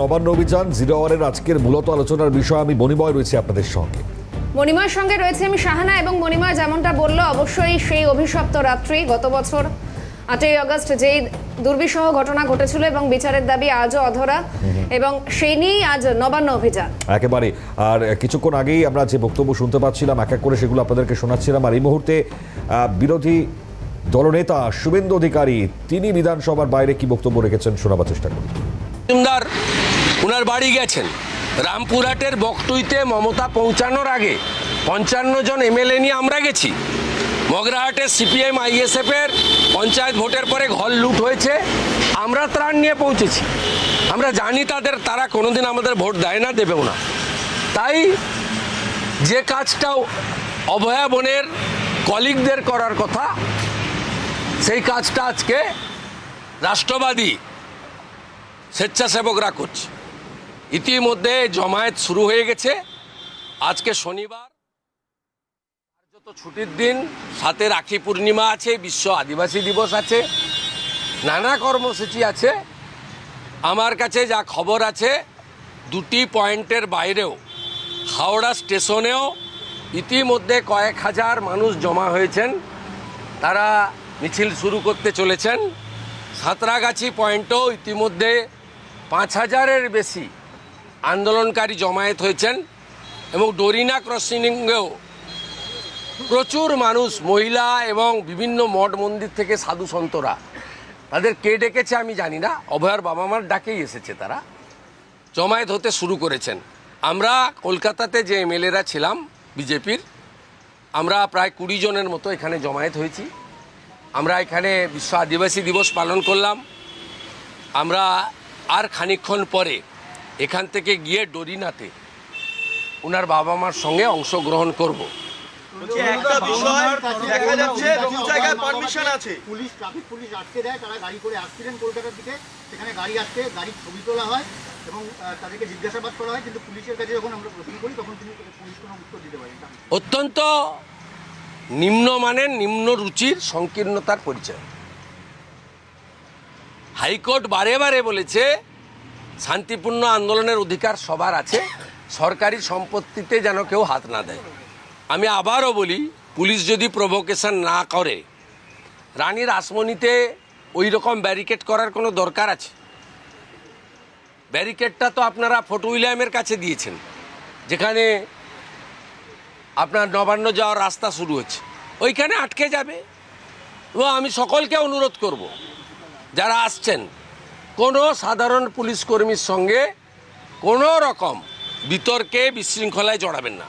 নবান্ন অভিযান জিরো আওয়ারের আজকের মূলত আলোচনার বিষয়। আমি মণিময় রয়েছি আপনাদের সঙ্গে। মণিমার সঙ্গে রয়েছে আমি শাহানা এবং মণিমা যেমনটা বলল অবশ্যই সেই অভিশপ্ত রাত্রি গত বছর আটই আগস্ট যেই দুর্বিষহ ঘটনা ঘটেছিল এবং বিচারের দাবি আজও অধরা এবং সেই নিয়েই আজ নবান্ন অভিযান। একেবারে। আর কিছুক্ষণ আগেই আমরা যে বক্তব্য শুনতে পাচ্ছিলাম এক এক করে সেগুলো আপনাদেরকে শোনাচ্ছিলাম। আর এই মুহূর্তে বিরোধী দলনেতা শুভেন্দু অধিকারী তিনি বিধানসভার বাইরে কি বক্তব্য রেখেছেন শোনাবার চেষ্টা করি ওনার বাড়ি গেছেন। রামপুরহাটের বকটুইতে মমতা পৌঁছানোর আগে পঞ্চান্ন জন এমএলএ নিয়ে আমরা গেছি। মগরাহাটের সিপিএম আইএসএফের পঞ্চায়েত ভোটের পরে ঘর লুট হয়েছে। আমরা ত্রাণ নিয়ে পৌঁছেছি। আমরা জানি তাদের, তারা কোনোদিন আমাদের ভোট দেয় না, দেবেও না। তাই যে কাজটাও অভয়া বনের কলিগদের করার কথা, সেই কাজটা আজকে রাষ্ট্রবাদী স্বেচ্ছাসেবকরা করছে। ইতিমধ্যে জমায়েত শুরু হয়ে গেছে। আজকে শনিবার যত ছুটির দিন, সাথে রাখি পূর্ণিমা আছে, বিশ্ব আদিবাসী দিবস আছে, নানা কর্মসূচি আছে। আমার কাছে যা খবর আছে, দুটি পয়েন্টের বাইরেও, হাওড়া স্টেশনেও ইতিমধ্যে কয়েক হাজার মানুষ জমা হয়েছেন। তারা মিছিল শুরু করতে চলেছেন। সাঁতরাগাছি পয়েন্টও ইতিমধ্যে পাঁচ হাজারের বেশি আন্দোলনকারী জমায়েত হয়েছেন এবং ডোরিনা ক্রসিংয়েও প্রচুর মানুষ, মহিলা এবং বিভিন্ন মঠ মন্দির থেকে সাধু সন্তরা, তাদের কে ডেকেছে আমি জানি না, অভয়ার বাবা মার ডাকেই এসেছে তারা, জমায়েত হতে শুরু করেছেন। আমরা কলকাতাতে যে এমএলএরা ছিলাম, বিজেপির, আমরা প্রায় কুড়ি জনের মতো এখানে জমায়েত হয়েছি। আমরা এখানে বিশ্ব আদিবাসী দিবস পালন করলাম। আমরা আর খানিকক্ষণ পরে এখান থেকে গিয়ে ডরিনাতে ওনার বাবা মার সঙ্গে অংশগ্রহণ করব। বলছি একটা বিষয় দেখা যাচ্ছে দু জায়গায় পারমিশন আছে। পুলিশ ট্রাফিক পুলিশ আটকে দেয় তারা গাড়ি করে আসছিলেন কলকাতার দিকে। সেখানে গাড়ি আসছে গাড়ির ছবি তোলা হয় এবং তাদেরকে জিজ্ঞাসাবাদ করা হয় কিন্তু পুলিশের কাছে যখন আমরা প্রশ্ন করি তখন তিনি পুলিশ কোনো উত্তর দিতে পারেন অত্যন্ত নিম্নমানের নিম্ন রুচির সংকীর্ণতার পরিচয়। হাইকোর্ট বারে বারে বলেছে শান্তিপূর্ণ আন্দোলনের অধিকার সবার আছে, সরকারি সম্পত্তিতে যেন কেউ হাত না দেয়। আমি আবারও বলি, পুলিশ যদি প্রভোকেশন না করে রানীর আসমনিতে ওই রকম ব্যারিকেড করার কোনো দরকার আছে? ব্যারিকেডটা তো আপনারা ফোর্ট উইলিয়ামের কাছে দিয়েছেন, যেখানে আপনার নবান্ন যাওয়ার রাস্তা শুরু হচ্ছে। ওইখানে আটকে যাবে। এবং আমি সকলকে অনুরোধ করব, যারা আসছেন কোনো সাধারণ পুলিশ কর্মীর সঙ্গে কোনো রকম বিতর্কে, বিশৃঙ্খলায় জড়াবেন না।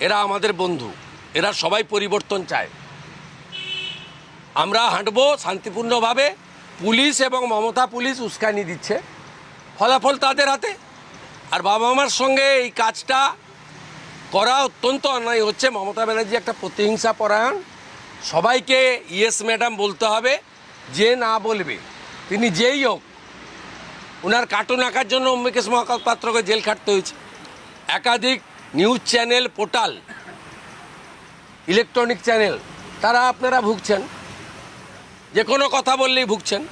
এরা আমাদের বন্ধু। এরা সবাই পরিবর্তন চায়। আমরা হাঁটবো শান্তিপূর্ণভাবে। পুলিশ এবং মমতা পুলিশ উস্কানি দিচ্ছে। ফলাফল তাদের হাতে। আর বাবা মার সঙ্গে এই কাজটা করা অত্যন্ত অন্যায় হচ্ছে। মমতা ব্যানার্জি একটা প্রতিহিংসা পরায়ণ। সবাইকে, ইয়েস ম্যাডাম বলতে হবে। যে না বলবে, তিনি যেই হোক ওনার কার্টুন আঁকার জন্য অম্বিকেশ মহাপাত্রকে জেল খাটতে হয়েছে। একাধিক news channel portal electronic channel তারা আপনারা ভুগছেন। যে কোনো কথা বললেই ভুগছেন।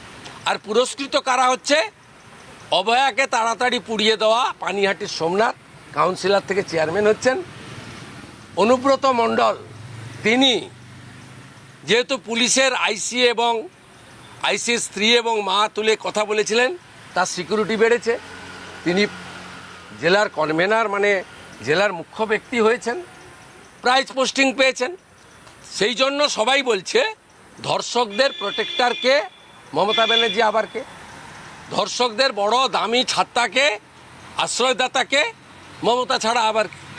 আর পুরস্কৃত কারা হচ্ছে? অভয়াকে তাড়াতাড়ি পুড়িয়ে দেওয়া পানিহাটির সোমনাথ কাউন্সিলর থেকে চেয়ারম্যান হচ্ছেন। অনুব্রত মণ্ডল, তিনি যেহেতু পুলিশের আইসি এবং আইসির স্ত্রী এবং মা তুলে কথা বলেছিলেন তার সিকিউরিটি বেড়েছে। তিনি জেলার কনভেনার মানে জেলার মুখ্য ব্যক্তি হয়েছেন প্রাইজ পোস্টিং পেয়েছেন। সেই জন্য সবাই বলছে, ধর্ষকদের প্রোটেক্টারকে মমতা ব্যানার্জি আবার কে? ধর্ষকদের বড় দামি ছাত্রাকে, আশ্রয়দাতাকে মমতা ছাড়া আবার কে?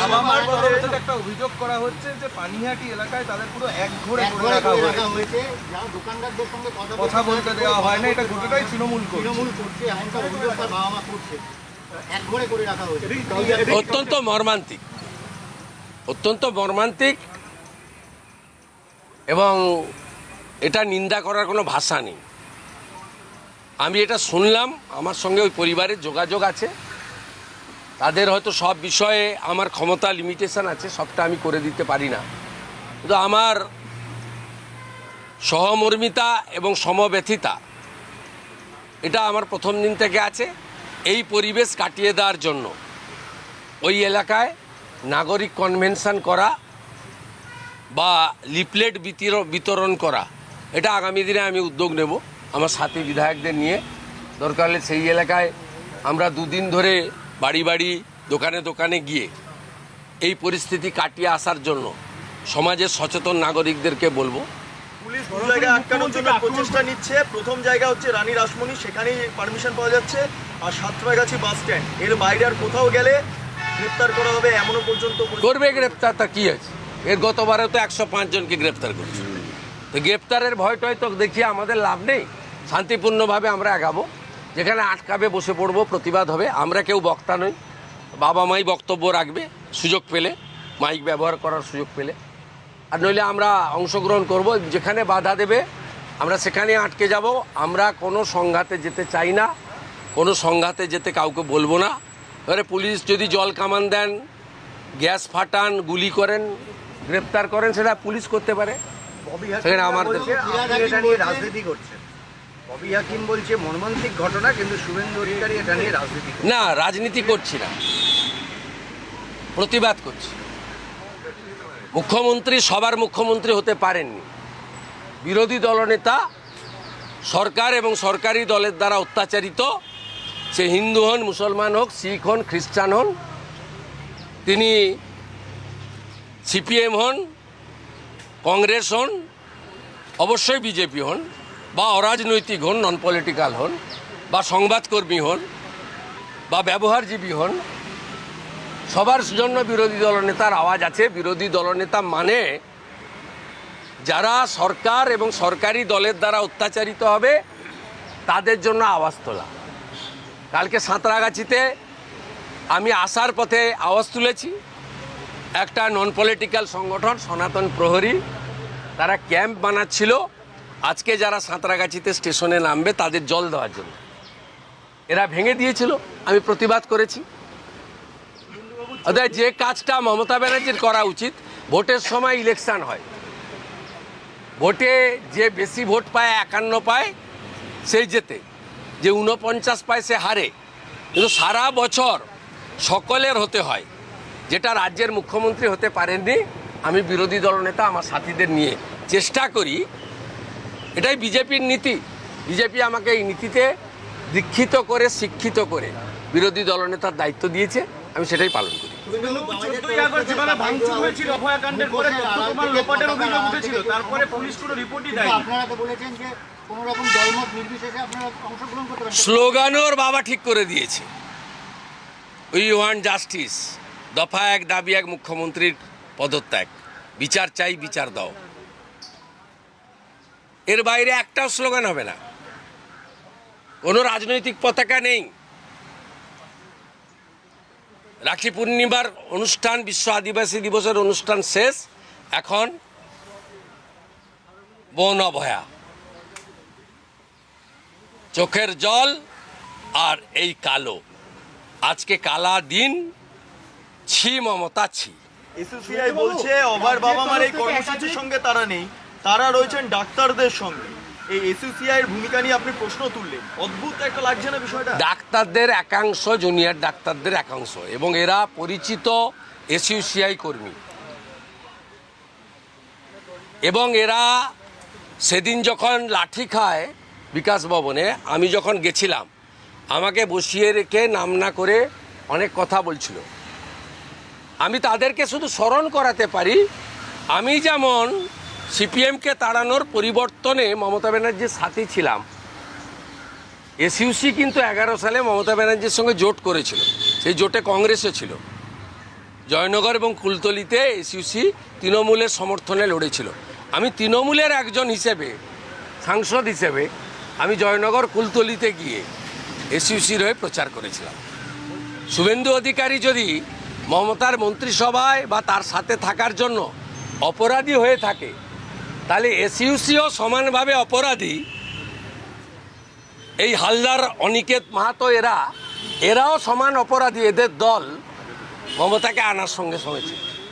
বাবা মার বদলে একটা অভিযোগ করা হচ্ছে যে পানিহাটি এলাকায় তাদের পুরো এক ঘরে করে রাখা হয়েছে। রাখা দোকানদারদের সঙ্গে কথা কথা বলতে দেওয়া হয় না এটা গোটাটাই তৃণমূল করছে। তৃণমূল করছে এমনটা অভিযোগ তার বাবা মা করছে। এক ঘরে করে রাখা হয়েছে। অত্যন্ত মর্মান্তিক। অত্যন্ত মর্মান্তিক এবং এটা নিন্দা করার কোনো ভাষা নেই। আমি এটা শুনলাম আমার সঙ্গে ওই পরিবারের যোগাযোগ আছে। তাদের হয়তো সব বিষয়ে আমার ক্ষমতা লিমিটেশন আছে, সবটা আমি করে দিতে পারি না। কিন্তু আমার সহমর্মিতা এবং সমব্যথিতা, এটা আমার প্রথম দিন থেকে আছে, এই পরিবেশ কাটিয়ে দেওয়ার জন্য। ওই এলাকায় নাগরিক কনভেনশন করা বা লিপলেট বিতর- বিতরণ করা, এটা আগামী দিনে আমি উদ্যোগ নেব। আমার সাথী বিধায়কদের নিয়ে, দরকার হলে সেই এলাকায় আমরা দুদিন ধরে বাড়ি বাড়ি দোকানে দোকানে গিয়ে এই পরিস্থিতি কাটিয়ে আসার জন্য সমাজের সচেতন নাগরিকদেরকে বলব। পুলিশ দু জায়গায় আটকানোর জন্য প্রচেষ্টা নিচ্ছে। প্রথম জায়গা হচ্ছে রানী রাসমণি সেখানেই পারমিশন পাওয়া যাচ্ছে। আর সাতরাগাছি বাস স্ট্যান্ড এর বাইরে আর কোথাও গেলে গ্রেপ্তার করা হবে এমনও পর্যন্ত। করবে গ্রেপ্তার তা কি আছে? এর গতবারে তো একশো জনকে গ্রেপ্তার তো গ্রেপ্তারের ভয়টয় তো দেখিয়ে আমাদের লাভ নেই। শান্তিপূর্ণভাবে আমরা আগাবো যেখানে আটকাবে বসে পড়ব প্রতিবাদ হবে। আমরা কেউ বক্তা নই। বাবা মাই বক্তব্য রাখবে সুযোগ পেলে মাইক ব্যবহার করার সুযোগ পেলে। আর নইলে আমরা অংশগ্রহণ করব যেখানে বাধা দেবে আমরা সেখানে আটকে যাব। আমরা কোনো সংঘাতে যেতে চাই না কোনো সংঘাতে যেতে কাউকে বলব না। এবারে পুলিশ যদি জল কামান দেন গ্যাস ফাটান গুলি করেন গ্রেপ্তার করেন সেটা পুলিশ করতে পারে। সেখানে রাজনীতি করছেন। বলছে ঘটনা, কিন্তু এটা নিয়ে রাজনীতি না, রাজনীতি করছি না। প্রতিবাদ করছি। মুখ্যমন্ত্রী, সবার মুখ্যমন্ত্রী হতে পারেননি। বিরোধী দলনেতা, সরকার এবং সরকারি দলের দ্বারা অত্যাচারিত, সে হিন্দু হন, মুসলমান হোক, শিখ হন, খ্রিস্টান হন, তিনি সিপিএম হন, কংগ্রেস হন, অবশ্যই বিজেপি হন। বা অরাজনৈতিক হন নন পলিটিক্যাল হন, বা সংবাদকর্মী হন, বা ব্যবহারজীবী হন, সবার জন্য বিরোধী দলনেতার আওয়াজ আছে। বিরোধী দলনেতা মানে যারা সরকার এবং সরকারি দলের দ্বারা অত্যাচারিত হবে, তাদের জন্য আওয়াজ তোলা। কালকে সাঁতরাগাছিতে আমি আসার পথে আওয়াজ তুলেছি। একটা নন পলিটিক্যাল সংগঠন, সনাতন প্রহরী, তারা ক্যাম্প বানাচ্ছিল। আজকে যারা সাঁতরাগাছিতে স্টেশনে নামবে, তাদের জল দেওয়ার জন্য। এরা ভেঙে দিয়েছিল, আমি প্রতিবাদ করেছি। যে কাজটা মমতা ব্যানার্জির করা উচিত, ভোটের সময় ইলেকশন হয়। ভোটে যে বেশি ভোট পায়, একান্ন পায়, সেই জেতে। যে উনপঞ্চাশ পায়, সে হারে। কিন্তু সারা বছর সকলের হতে হয়, যেটা রাজ্যের মুখ্যমন্ত্রী হতে পারেননি, আমি বিরোধী দলনেতা আমার সাথীদের নিয়ে চেষ্টা করি এটাই বিজেপির নীতি। বিজেপি আমাকে এই নীতিতে দীক্ষিত করে, শিক্ষিত করে বিরোধী দলনেতার দায়িত্ব দিয়েছে, আমি সেটাই পালন করি। ওর বাবা ঠিক করে দিয়েছে। We want justice. দফা এক, দাবি এক, মুখ্যমন্ত্রীর পদত্যাগ। বিচার চাই, বিচার দাও। এর বাইরে একটাও স্লোগান হবে না। কোনো রাজনৈতিক পতাকা নেই। রাখি পূর্ণিমার অনুষ্ঠান, বিশ্ব আদিবাসী দিবসের অনুষ্ঠান শেষ। এখন বন অভয়া চোখের জল আর এই কালো। আজকে কালা দিন, ছি মমতা ছি। বলছে, অবার বাবা মার এই কর্মসূচির সঙ্গে তারা নেই। তারা রয়েছেন ডাক্তারদের সঙ্গে। এই এসোসিআই এর ভূমিকা নিয়ে আপনি প্রশ্ন তুললেন। অদ্ভুত একটা লাগছে না বিষয়টা? ডাক্তারদের একাংশ, জুনিয়র ডাক্তারদের একাংশ এবং এরা পরিচিত এসইউসিআই কর্মী। এবং এরা সেদিন যখন লাঠি খায় বিকাশ ভবনে, আমি যখন গেছিলাম, আমাকে বসিয়ে রেখে নাম না করে অনেক কথা বলছিল। আমি তাদেরকে শুধু স্মরণ করাতে পারি, আমি যেমন সিপিএমকে তাড়ানোর পরিবর্তনে মমতা ব্যানার্জির সাথী ছিলাম। এসইউসি কিন্তু এগারো সালে মমতা ব্যানার্জির সঙ্গে জোট করেছিল। সেই জোটে কংগ্রেসও ছিল। জয়নগর এবং কুলতলিতে এসইউসি তৃণমূলের সমর্থনে লড়েছিল। আমি তৃণমূলের একজন হিসেবে, সাংসদ হিসেবে, আমি জয়নগর, কুলতলিতে গিয়ে এসইউসির হয়ে প্রচার করেছিলাম। শুভেন্দু অধিকারী যদি মমতার মন্ত্রিসভায় বা তার সাথে থাকার জন্য অপরাধী হয়ে থাকে তাহলে এসইউসিও সমানভাবে অপরাধী। এই হালদার অনিকেত মাহাতো এরা এরাও সমান অপরাধী এদের দল। মমতাকে আনার সঙ্গে সঙ্গে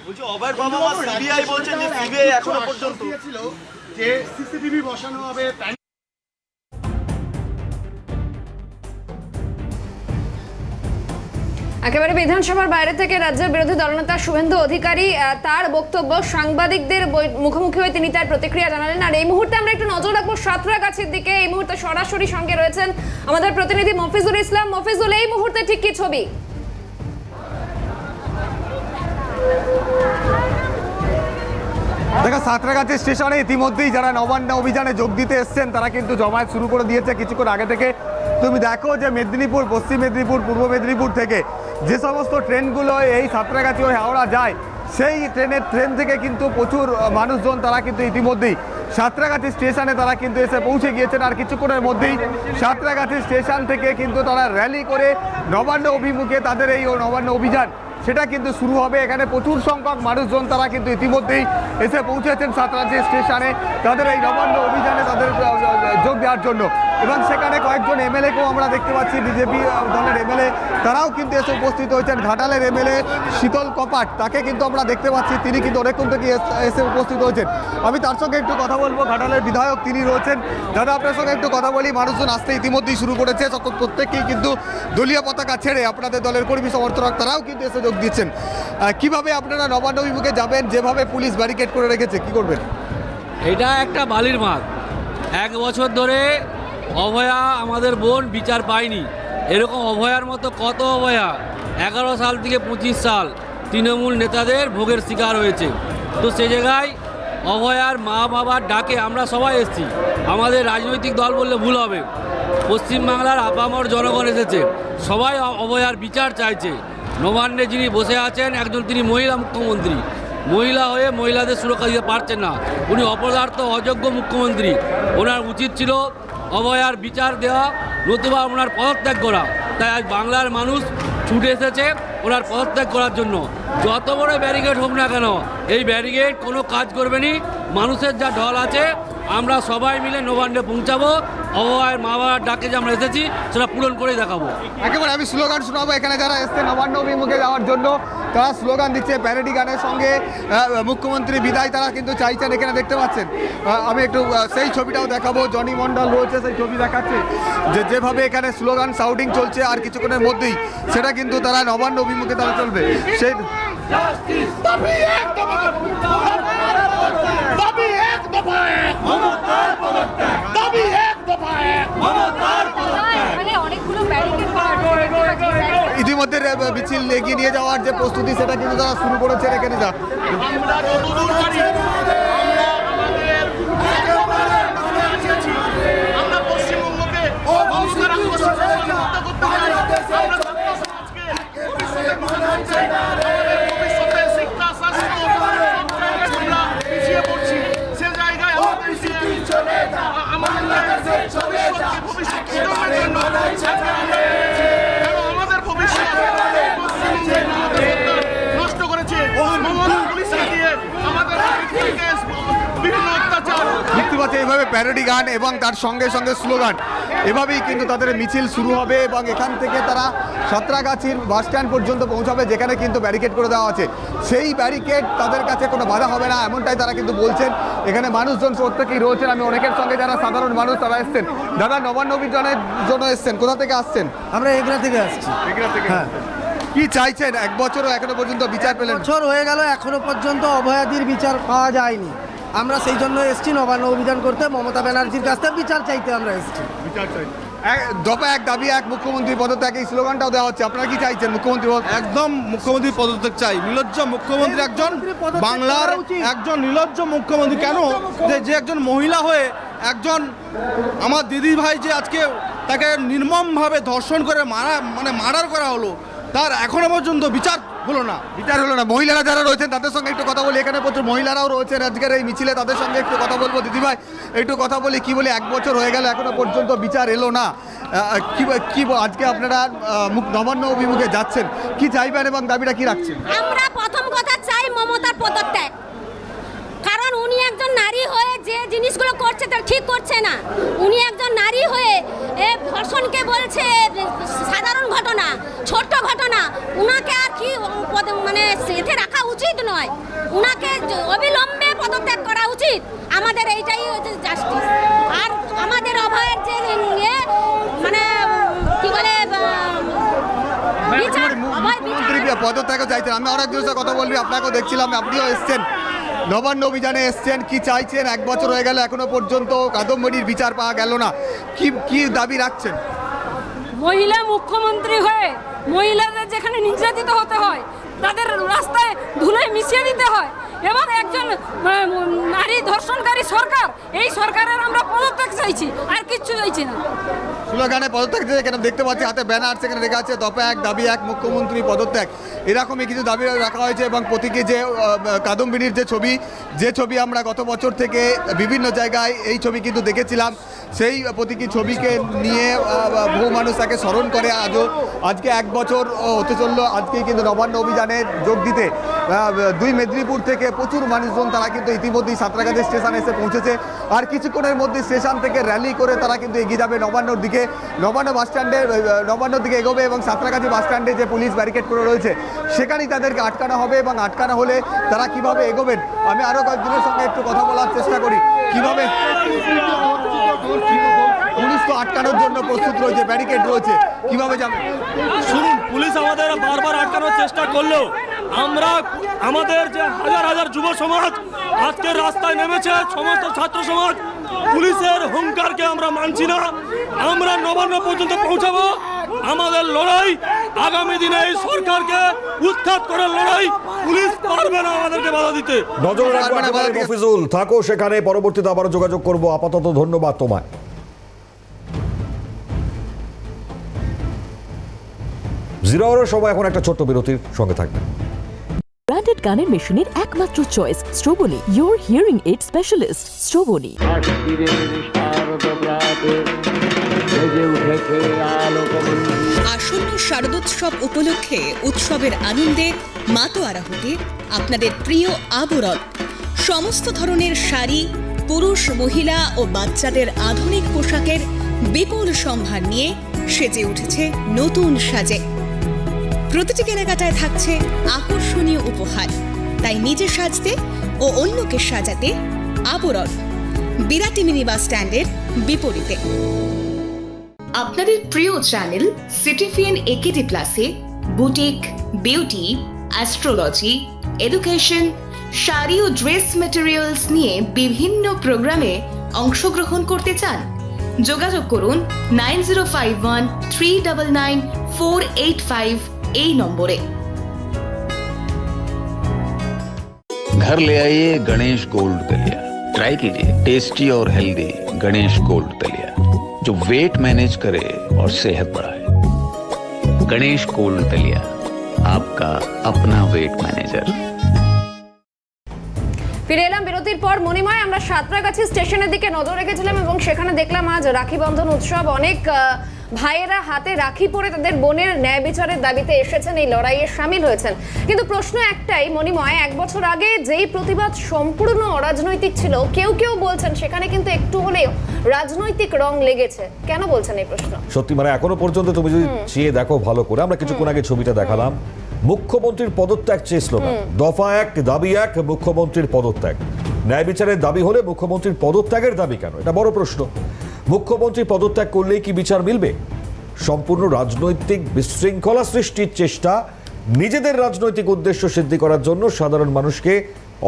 বলছে অবার বাবা মা সিবিআই বলছেন যে সিবিআই এখনও পর্যন্ত যে সিসিটিভি বসানো হবে একেবারে বিধানসভার বাইরে থেকে রাজ্যের বিরোধী দলনেতা শুভেন্দু অধিকারী তার বক্তব্য সাংবাদিকদের মুখোমুখি হয়ে তিনি তার প্রতিক্রিয়া জানালেন। আর এই মুহূর্তে আমরা একটু নজর রাখব সাঁতরাগাছির দিকে। এই মুহূর্তে সরাসরি সঙ্গে রয়েছেন আমাদের প্রতিনিধি মফিজুল ইসলাম। মফিজুল, এই মুহূর্তে ঠিক কি ছবি? দেখো, সাঁতরাগাছি স্টেশনে ইতিমধ্যেই যারা নবান্ন অভিযানে যোগ দিতে এসছেন, তারা কিন্তু জমায়েত শুরু করে দিয়েছে কিছুক্ষণ আগে থেকে। তুমি দেখো যে মেদিনীপুর, পশ্চিম মেদিনীপুর, পূর্ব মেদিনীপুর থেকে যে সমস্ত ট্রেনগুলো এই সাঁতরাগাছি হয়ে হাওড়া যায়, সেই ট্রেনের ট্রেন থেকে কিন্তু প্রচুর মানুষজন তারা কিন্তু ইতিমধ্যেই সাঁতরাগাছি স্টেশনে তারা কিন্তু এসে পৌঁছে গিয়েছেন। আর কিছুক্ষণের মধ্যেই সাঁতরাগাছি স্টেশন থেকে কিন্তু তারা র্যালি করে নবান্ন অভিমুখে তাদের এই নবান্ন অভিযান, সেটা কিন্তু শুরু হবে। এখানে প্রচুর সংখ্যক মানুষজন তারা কিন্তু ইতিমধ্যেই এসে পৌঁছেছেন সাঁতরাগাছি স্টেশনে। তাদের এই নবান্ন অভিযানে তাদের যোগ দেওয়ার জন্য। এবং সেখানে কয়েকজন এমএলএকেও আমরা দেখতে পাচ্ছি, বিজেপি দলের এমএলএ। তারাও কিন্তু এসে উপস্থিত হয়েছেন। ঘাটালের এমএলএ শীতল কপাট, তাকে কিন্তু আমরা দেখতে পাচ্ছি। তিনি কিন্তু অনেকক্ষণ থেকে এস- উপস্থিত হয়েছেন। আমি তার সঙ্গে একটু কথা বলব। ঘাটালের বিধায়ক তিনি রয়েছেন। দাদা, আপনার সঙ্গে একটু কথা বলি। মানুষজন আসতে ইতিমধ্যেই শুরু করেছে। সকল প্রত্যেককেই কিন্তু দলীয় পতাকা ছেড়ে আপনাদের দলের কর্মী সমর্থক তারাও কিন্তু এসে যোগ দিচ্ছেন। কীভাবে আপনারা নবান্ন অভিমুখে যাবেন? যেভাবে পুলিশ ব্যারিকেড করে রেখেছে, কি করবেন? এটা একটা বালির মাঠ। এক বছর ধরে অভয়া আমাদের বোন বিচার পায়নি। এরকম অভয়ার মতো কত অভয়া? এগারো সাল থেকে পঁচিশ সাল তৃণমূল নেতাদের ভোগের শিকার হয়েছে। তো সে জায়গায় অভয়ার মা বাবার ডাকে আমরা সবাই এসেছি। আমাদের রাজনৈতিক দল বললে ভুল হবে। পশ্চিমবাংলার আপামর জনগণ এসেছে। সবাই অভয়ার বিচার চাইছে। নবান্নে যিনি বসে আছেন, একজন তিনি মহিলা মুখ্যমন্ত্রী। মহিলা হয়ে মহিলাদের সুরক্ষা দিতে পারছেন না। উনি অপদার্থ, অযোগ্য মুখ্যমন্ত্রী। ওনার উচিত ছিল অভয়ার বিচার দেওয়া, নতুবা ওনার পদত্যাগ করা। তাই আজ বাংলার মানুষ ছুটে এসেছে ওনার পদত্যাগ করার জন্য। যত বড় ব্যারিকেড হোক না কেন, এই ব্যারিকেড কোনো কাজ করবেনি মানুষের যা ঢল আছে আমরা সবাই মিলে নবান্নে পৌঁছাবো। অভয়ের মা বাবার ডাকে যে আমরা এসেছি সেটা পূরণ করেই দেখাবো। একেবারে আমি স্লোগান শোনাবো এখানে যারা এসছে নবান্ন অভিমুখে যাওয়ার জন্য। তারা স্লোগান দিচ্ছে প্যারেডি গানের সঙ্গে। মুখ্যমন্ত্রী বিদায় তারা কিন্তু চাইছেন এখানে দেখতে পাচ্ছেন। আমি একটু সেই ছবিটাও দেখাবো। জনি মন্ডল রয়েছে সেই ছবি দেখাচ্ছে। যে যেভাবে এখানে স্লোগান সাউটিং চলছে আর কিছুক্ষণের মধ্যেই সেটা কিন্তু তারা নবান্ন অভিমুখে তারা চলবে। সেই ইতিমধ্যে মিছিল এগিয়ে নিয়ে যাওয়ার যে প্রস্তুতি, সেটা কিন্তু তারা শুরু করেছেন এখানে যা আমরা পশ্চিমবঙ্গকে আমাদের ভবিষ্যৎ ভবিষ্যৎ প্রজন্মের জন্য আজকে আমরা পেরেছি। কারণ আমাদের ভবিষ্যৎ পশ্চিমবঙ্গের আমাদের নষ্ট করেছে মমতা পুলিশকে দিয়ে আমাদের কেস বিভিন্ন অত্যাচার এইভাবে প্যারোডি গান এবং তার সঙ্গে সঙ্গে স্লোগান এভাবেই কিন্তু তাদের মিছিল শুরু হবে এবং এখান থেকে তারা সাঁতরাগাছির বাস স্ট্যান্ড পর্যন্ত পৌঁছাবে যেখানে কিন্তু ব্যারিকেড করে দেওয়া আছে। সেই ব্যারিকেড তাদের কাছে কোনো বাধা হবে না এমনটাই তারা কিন্তু বলছেন। এখানে মানুষজন প্রত্যেকেই রয়েছেন। আমি অনেকের সঙ্গে যারা সাধারণ মানুষ তারা এসছেন। দাদা নবান্ন জনের জন্য এসছেন। কোথা থেকে আসছেন? আমরা এগুলা থেকে আসছি। এখান থেকে কি চাইছেন? এক বছরও এখনও পর্যন্ত বিচার পেলেন? বছর হয়ে গেল এখনও পর্যন্ত অভয়াদির বিচার পাওয়া যায়নি। আমরা সেই জন্য এসছি নবান্ন অভিযান করতে। মমতা ব্যানার্জির কাছ থেকে বিচার চাইতে আমরা এসছি। এক- দফা এক দাবি এক মুখ্যমন্ত্রী পদত্যাগ এই স্লোগানটাও দেওয়া হচ্ছে। আপনারা কি চাইছেন মুখ্যমন্ত্রী একদম মুখ্যমন্ত্রী পদত্যাগ চাই। নির্লজ্জ মুখ্যমন্ত্রী একজন বাংলার একজন নির্লজ্জ মুখ্যমন্ত্রী। কেন? যে যে একজন মহিলা হয়ে একজন আমার দিদি ভাই যে আজকে তাকে নির্মমভাবে ধর্ষণ করে মারা মানে মার্ডার করা হলো তার এখনও পর্যন্ত বিচার হলো না। বিচার হলো না। মহিলারা যারা রয়েছেন তাদের সঙ্গে একটু কথা বলি। এখানে প্রচুর মহিলারাও রয়েছেন আজকের এই মিছিলে। তাদের সঙ্গে একটু কথা বলব। দিদিভাই একটু কথা বলি কি বলি? এক বছর হয়ে গেল এখনও পর্যন্ত বিচার এলো না। কি কি আজকে আপনারা মুখ- নবান্ন অভিমুখে যাচ্ছেন। কি চাইবেন এবং দাবিটা কি রাখছেন? আমরা প্রথম কথা চাই মমতার পদত্যাগ। একজন নারী হয়ে যে জিনিসগুলো করছে তা ঠিক করছে না। উনি একজন নারী হয়ে এ ধর্ষণকে বলছে সাধারণ ঘটনা ছোট্ট ঘটনা। উনাকে আর কি মানে এতে রাখা উচিত নয়। উনাকে অবিলম্বে পদত্যাগ করা উচিত। আমাদের এইটাই হচ্ছে জাস্টিস আর আমাদের অভয়ের যে ইয়ে মানে কি বলে পদত্যাগও চাইছেন। আমি অনেক সাথে কথা বলবি আপনাকেও দেখছিলাম আপনিও এসছেন। নবান্ন অভিযানে এসছেন, কি চাইছেন? এক বছর হয়ে গেল, এখনও পর্যন্ত কাদম্বরীর বিচার পাওয়া গেল না। কি কি দাবি রাখছেন? মহিলা মুখ্যমন্ত্রী হয়ে মহিলাদের যেখানে নির্যাতিত হতে হয়, তাদের রাস্তায় ধুলোয় মিশিয়ে দিতে হয়। এবং একজন নারী ধর্ষণকারী সরকার, এই সরকারের আমরা পদত্যাগ চাইছি, আর কিচ্ছু চাইছি না। স্লোগানে পদত্যাগ দিয়ে এখানে দেখতে পাচ্ছি, হাতে ব্যানার সেখানে লেখা আছে, দফা এক, দাবি এক, মুখ্যমন্ত্রী পদত্যাগ। এরকমই কিছু দাবি রাখা হয়েছে এবং প্রতীকী যে কাদম্বিনীর যে ছবি যে ছবি আমরা গত বছর থেকে বিভিন্ন জায়গায় এই ছবি কিন্তু দেখেছিলাম, সেই প্রতীকী ছবিকে নিয়ে বহু মানুষ তাকে স্মরণ করে আজও। আজকে এক বছর হতে চলল, আজকেই কিন্তু নবান্ন অভিযানে যোগ দিতে। দুই মেদিনীপুর থেকে প্রচুর মানুষজন তারা কিন্তু ইতিমধ্যেই সাঁতরাগাছি স্টেশনে এসে পৌঁছেছে। আর কিছুক্ষণের মধ্যে স্টেশন থেকে র্যালি করে তারা কিন্তু এগিয়ে যাবে নবান্নর দিকে। নবান্ন বাস স্ট্যান্ডে আহ, নবান্নর দিকে এগোবে এবং সাঁতরাগাছি বাস স্ট্যান্ডে যে পুলিশ ব্যারিকেড করে রয়েছে সেখানেই তাদেরকে আটকানো হবে এবং আটকানো হলে তারা কীভাবে এগোবেন? আমি আরও কয়েকজনের সঙ্গে একটু কথা বলার চেষ্টা করি। কীভাবে পুলিশ তো আটকানোর জন্য প্রস্তুত রয়েছে ব্যারিকেড রয়েছে কীভাবে যাবে? শুনুন পুলিশ আমাদের বারবার আটকানোর চেষ্টা করল আমরা আমাদের যে হাজার হাজার যুব সমাজ আজকে রাস্তায় নেমেছে সমস্ত ছাত্র সমাজ পুলিশের হুঙ্কারকে আমরা মানছি না। আমরা নবান্ন পর্যন্ত পৌঁছাবো। আমাদের লড়াই আগামী দিনে এই সরকারকে উৎখাত করার লড়াই। পুলিশ পারবে না আমাদেরকে বাধা দিতে। নজর রাখব পারবে না, মফিজুল থাকো সেখানে। পরবর্তীতে আবার যোগাযোগ করব। আপাতত ধন্যবাদ তোমায়। জিরো সময় এখন একটা ছোট্ট বিরতির সঙ্গে থাকবে ব্র্যান্ডেড গানের মেশিনের একমাত্র চয়েস স্ট্রোবনি ইউর হিয়ারিং এইড স্পেশালিস্ট স্ট্রোবনি আসন্ন শারদোৎসব উপলক্ষে উৎসবের আনন্দে মাতোয়ারা হতে আপনাদের প্রিয় আবরণ। সমস্ত ধরনের শাড়ি, পুরুষ, মহিলা ও বাচ্চাদের আধুনিক পোশাকের বিপুল সম্ভার নিয়ে সেজে উঠেছে নতুন সাজে। প্রতিটি কেনাকাটায় থাকছে আকর্ষণীয় উপহার। তাই নিজে সাজতে ও অন্যকে সাজাতে আবরণ। বিরাটি মিনি বাস স্ট্যান্ডের বিপরীতে। আপনাদের প্রিয় চ্যানেল সিটিফিএন একেডি প্লাসে boutique, beauty, astrology, education, sari ও ড্রেস মেটেরিয়ালস নিয়ে বিভিন্ন প্রোগ্রামে অংশগ্রহণ করতে চান, যোগাযোগ করুন nine zero five one three double nine four eight five এই নম্বরে घर ले आइए गणेश गोल्ड दलिया ट्राई कीजिए टेस्टी और हेल्दी गणेश गोल्ड दलिया जो वेट मैनेज करे और सेहत बढ़ाए गणेश गोल्ड दलिया आपका अपना वेट मैनेजर ফিরে এলাম বিরতির পর মণিময় আমরা সাঁতরাগাছি স্টেশনের দিকে নজর রেখেছিলাম এবং সেখানে দেখলাম আজ রাখি বন্ধন উৎসব অনেক আহ, ভাইয়েরা হাতে রাখি পরে তাদের বোনের ন্যায় বিচারের দাবিতে এসেছেন এই লড়াইয়ে সামিল হয়েছেন। কিন্তু প্রশ্ন একটাই মণিময় এক বছর আগে যেই প্রতিবাদ সম্পূর্ণ অরাজনৈতিক ছিল কেউ কেউ বলছেন সেখানে কিন্তু একটু হলেও রাজনৈতিক রং লেগেছে। কেন বলছেন এই প্রশ্ন? সত্যি মানে এখনও পর্যন্ত তুমি যদি চেয়ে দেখো ভালো করে আমরা কিছুক্ষণ আগে ছবিটা দেখালাম। মুখ্যমন্ত্রীর পদত্যাগ চেয়ে স্লোগান দফা এক দাবি এক মুখ্যমন্ত্রীর পদত্যাগ। ন্যায় বিচারের দাবি হলে মুখ্যমন্ত্রীর পদত্যাগের দাবি কেন? এটা বড় প্রশ্ন। মুখ্যমন্ত্রী পদত্যাগ করলেই কি বিচার মিলবে? সম্পূর্ণ রাজনৈতিক বিশৃঙ্খলা সৃষ্টির চেষ্টা, নিজেদের রাজনৈতিক উদ্দেশ্য সিদ্ধি করার জন্য সাধারণ মানুষকে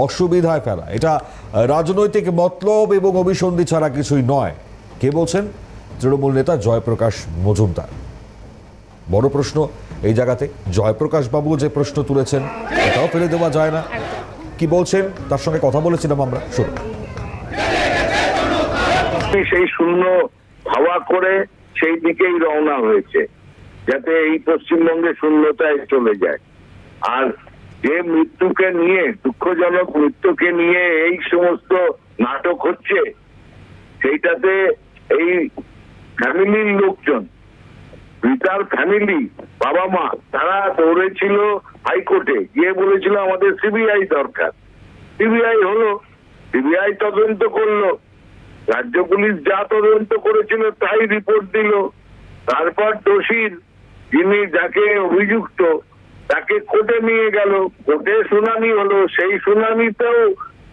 অসুবিধায় ফেলা। এটা রাজনৈতিক মতলব এবং অভিসন্ধি ছাড়া কিছুই নয়। কে বলছেন? তৃণমূল নেতা জয়প্রকাশ মজুমদার। বড় প্রশ্ন, এই জায়গাতে জয়প্রকাশ বাবু যে প্রশ্ন তুলেছেন, এটাও ফেলে দেওয়া যায় না। কি বলছেন? তার সঙ্গে কথা বলেছিলাম আমরা, শুনুন। সেই শূন্য হাওয়া করে সেই দিকেই রওনা হয়েছে, যাতে এই পশ্চিমবঙ্গে শূন্যতায় চলে যায়। আর যে মৃত্যুকে নিয়ে, দুঃখজনক মৃত্যুকে নিয়ে এই সমস্ত নাটক হচ্ছে, সেইটাতে এই ফ্যামিলির লোকজন, রিতার ফ্যামিলি, বাবা মা, তারা দৌড়েছিল হাইকোর্টে, গিয়ে বলেছিল আমাদের সিবিআই দরকার। সিবিআই হলো, সিবিআই তদন্ত করল রাজ্য পুলিশ যা তদন্ত করেছিল তাই রিপোর্ট দিল। তারপর দোষীর যিনি যাকে অভিযুক্ত, তাকে কোর্টে নিয়ে গেল। কোর্টে শুনানি হলো, সেই শুনানিতেও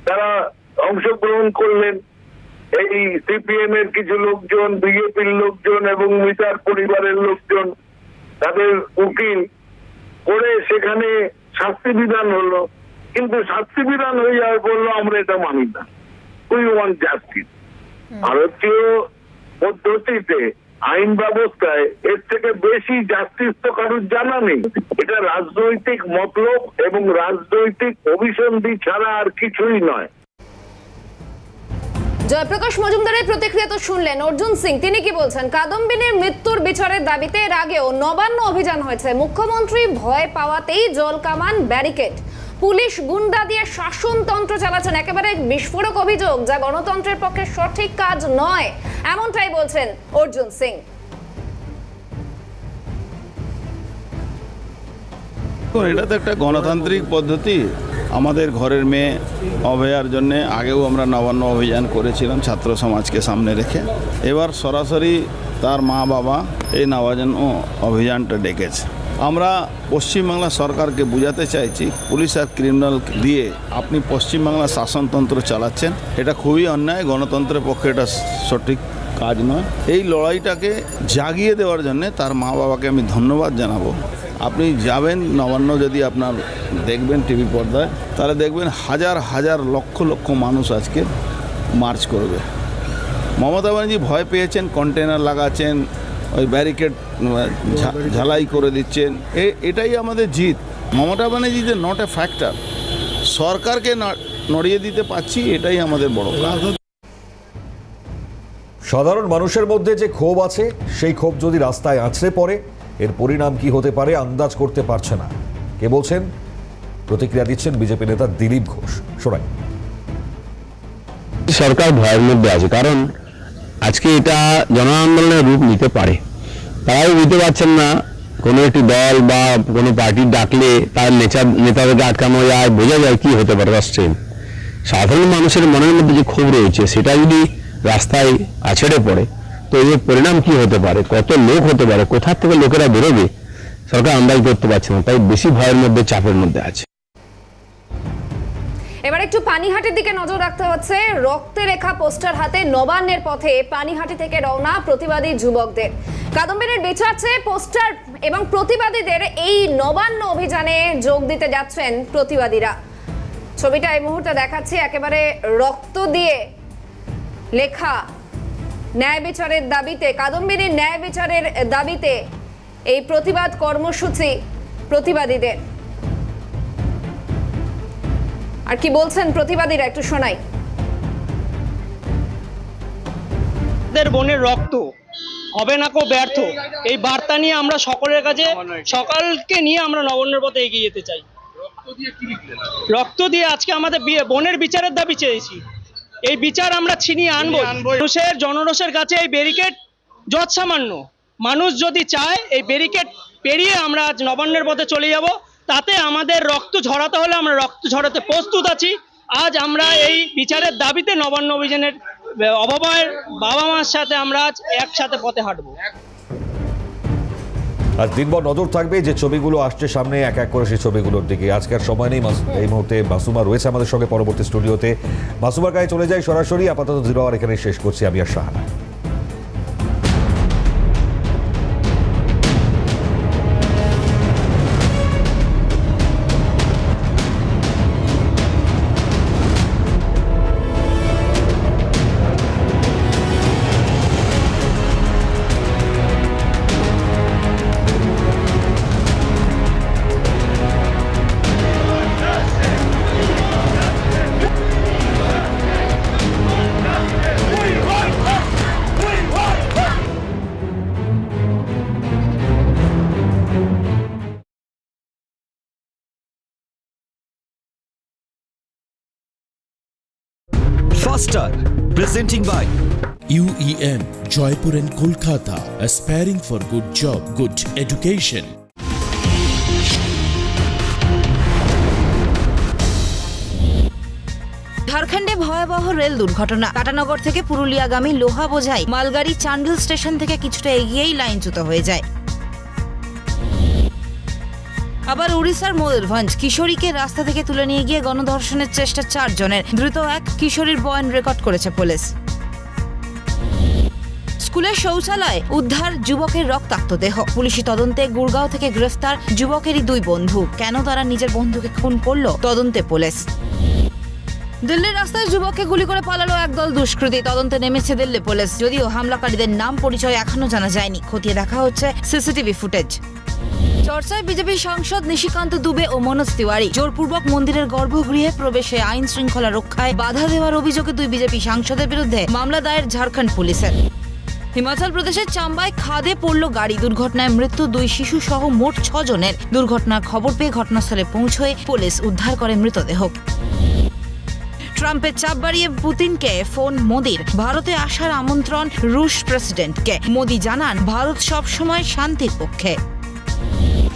তারা অংশগ্রহণ করলেন। এই সিপিএম এর কিছু লোকজন, বিজেপির লোকজন এবং মিতার পরিবারের লোকজন, তাদের উকিল করে সেখানে শাস্তি বিধান হলো। কিন্তু শাস্তি বিধান হয়ে যাওয়ার বলল আমরা এটা মানি না। উই ওয়ান্ট জাস্টিস ভারতীয় পদ্ধতিতে আইন ব্যবস্থায় এর থেকে বেশি জাস্টিস তো কারোর জানা নেই। এটা রাজনৈতিক মতলব এবং রাজনৈতিক অভিসন্ধি ছাড়া আর কিছুই নয়। জয়প্রকাশ মজুমদারের প্রতিক্রিয়া তো শুনলেন। অর্জুন সিং তিনি কি বলছেন? কাদম্বিনীর মৃত্যুর বিচারের দাবিতে এর আগেও নবান্ন অভিযান হয়েছে। মুখ্যমন্ত্রী ভয় পাওয়াতেই জল কামান ব্যারিকেড। পুলিশ গুন্ডা দিয়ে শাসনতন্ত্র চালাচ্ছেন। একেবারে বিস্ফোরক অভিযোগ যা গণতন্ত্রের পক্ষে সঠিক কাজ নয়, এমনটাই বলছেন অর্জুন সিং। এটা তো একটা গণতান্ত্রিক পদ্ধতি। আমাদের ঘরের মেয়ে অভয়ার জন্য আগেও আমরা নবান্ন অভিযান করেছিলাম ছাত্র সমাজকে সামনে রেখে। এবার সরাসরি তার মা বাবা এই নবান্ন অভিযানটা ডেকেছে। আমরা পশ্চিমবাংলা সরকারকে বোঝাতে চাইছি, পুলিশ আর ক্রিমিনাল দিয়ে আপনি পশ্চিমবাংলা শাসনতন্ত্র চালাচ্ছেন। এটা খুবই অন্যায়, গণতন্ত্রের পক্ষে এটা সঠিক কাজ নয়। এই লড়াইটাকে জাগিয়ে দেওয়ার জন্য তার মা বাবাকে আমি ধন্যবাদ জানাব। আপনি যাবেন নবান্ন যদি আপনার দেখবেন টিভি পর্দায়, তাহলে দেখবেন হাজার হাজার লক্ষ লক্ষ মানুষ আজকে মার্চ করবে। মমতা ব্যানার্জি ভয় পেয়েছেন কন্টেনার লাগাচ্ছেন, ওই ব্যারিকেড ঝালাই করে দিচ্ছেন। এ- এটাই আমাদের জিত। মমতা ব্যানার্জি যে নট এ ফ্যাক্টর সরকারকে নড়িয়ে দিতে পারছি এটাই আমাদের বড় সাধারণ মানুষের মধ্যে যে ক্ষোভ আছে সেই ক্ষোভ যদি রাস্তায় আছড়ে পড়ে এর পরিণাম কি হতে পারে আন্দাজ করতে পারছে না। কে বলছেন? প্রতিক্রিয়া দিচ্ছেন বিজেপি নেতা দিলীপ ঘোষ। শোনাই। সরকার ভয়ের মধ্যে আছে কারণ আজকে এটা জন আন্দোলনের রূপ নিতে পারে। তারাও বুঝতে পারছেন না, কোনো একটি দল বা কোনো পার্টি ডাকলে তার নেতা নেতাদেরকে আটকানো যায়, বোঝা যায় কি হতে পারে রাষ্ট্রে সাধারণ মানুষের মনের মধ্যে যে ক্ষোভ রয়েছে, সেটা যদি রাস্তায় আছড়ে পড়ে, তো এর পরিণাম কি হতে পারে? কত লোক হতে পারে? কোথা থেকে লোকেরা বেরোবে? সরকার আন্দাজ করতে পারছে না, তাই বেশি ভয়ের মধ্যে, চাপের মধ্যে আছে। এবার একটু পানিহাটির দিকে নজর রাখতে হচ্ছে। রক্তে রেখা পোস্টার হাতে নবান্নের পথে পানিহাটি থেকে রওনা প্রতিবাদী যুবকদের। কাদম্বিনীর বিচার চেয়ে পোস্টার এবং প্রতিবাদীদের এই নবান্ন অভিযানে যোগ দিতে যাচ্ছেন প্রতিবাদীরা। ছবিটা এই মুহূর্তে দেখাচ্ছি, একেবারে রক্ত দিয়ে লেখা ন্যায় বিচারের দাবিতে, কাদম্বিনীর ন্যায় বিচারের দাবিতে এই প্রতিবাদ কর্মসূচি প্রতিবাদীদের। আর কি বলছেন প্রতিবাদীরা একটু শোনাই। বোনের রক্ত হবে না কো ব্যর্থ। এই বার্তা নিয়ে আমরা সকলের কাছে সকালকে নিয়ে আমরা নবান্নের পথে এগিয়ে যেতে চাই। রক্ত দিয়ে আজকে আমাদের বোনের বিচারের দাবি চেয়েছি। এই বিচার আমরা ছিনিয়ে আনব। মানুষের জনরসের কাছে এই ব্যারিকেড যৎ সামান্য মানুষ যদি চায় এই ব্যারিকেড পেরিয়ে আমরা আজ নবান্নের পথে চলে যাব। তাতে আমাদের রক্ত ঝরাতে হলে আমরা রক্ত ঝরাতে প্রস্তুত আছি। আজ আমরা এই বিচারের দাবিতে নবান্ন অভিযানের অভাবয়ের বাবা মার সাথে আমরা আজ একসাথে পথে হাঁটবো। আজ দিনভর নজর থাকবে যে ছবিগুলো আসছে সামনে, এক এক করে সেই ছবিগুলোর দিকে। আজকের সময় নেই এই মুহূর্তে মাসুমা রয়েছে আমাদের সঙ্গে পরবর্তী স্টুডিওতে। মাসুমার গায়ে চলে যাই সরাসরি, আপাতত জিরো আওয়ার এখানে শেষ করছি, আমি আর Sahana. Faster, presenting by UEM Jaipur and Kolkata, aspiring for good job, good education. ঝাড়খণ্ডে ভয়াবহ রেল দুর্ঘটনা টাটানগর থেকে পুরুলিয়াগামী লোহা বোঝাই মালগাড়ি চান্ডিল স্টেশন থেকে কিছুটা এগিয়েই লাইনচ্যুত হয়ে যায় আবার উড়িষ্যার ময়ূরভঞ্জ, কিশোরীকে রাস্তা থেকে তুলে নিয়ে গিয়ে গণধর্ষণের চেষ্টা চারজনের। দ্রুত এক কিশোরীর বয়ান রেকর্ড করেছে পুলিশ। স্কুলের শৌচালয়ে উদ্ধার যুবকের রক্তাক্ত দেহ। পুলিশি তদন্তে গুরগাঁও থেকে গ্রেফতার যুবকেরই দুই বন্ধু। কেন তারা নিজের বন্ধুকে খুন করল? তদন্তে পুলিশ। দিল্লির রাস্তায় যুবককে গুলি করে পালালো একদল দুষ্কৃতী। তদন্তে নেমেছে দিল্লি পুলিশ। যদিও হামলাকারীদের নাম পরিচয় এখনও জানা যায়নি। খতিয়ে দেখা হচ্ছে সিসিটিভি ফুটেজ। চর্চায় বিজেপি সাংসদ নিশিকান্ত দুবে ও মনোজ তিওয়ারি জোরপূর্বক মন্দিরের গর্ভগৃহে প্রবেশে আইন শৃঙ্খলা রক্ষায় বাধা দেওয়ার অভিযোগে দুই বিজেপি সাংসদের বিরুদ্ধে মামলা দায়ের ঝাড়খণ্ড পুলিশের। হিমাচল প্রদেশের চাম্বায় খাদে পড়ল গাড়ি দুর্ঘটনায় মৃত্যু দুই শিশু সহ মোট ছজনের। দুর্ঘটনার খবর পেয়ে ঘটনাস্থলে পৌঁছয়ে পুলিশ উদ্ধার করে মৃতদেহ। ট্রাম্পের চাপ বাড়িয়ে পুতিনকে ফোন মোদির। ভারতে আসার আমন্ত্রণ রুশ প্রেসিডেন্টকে। মোদি জানান, ভারত সবসময় শান্তির পক্ষে। Yeah.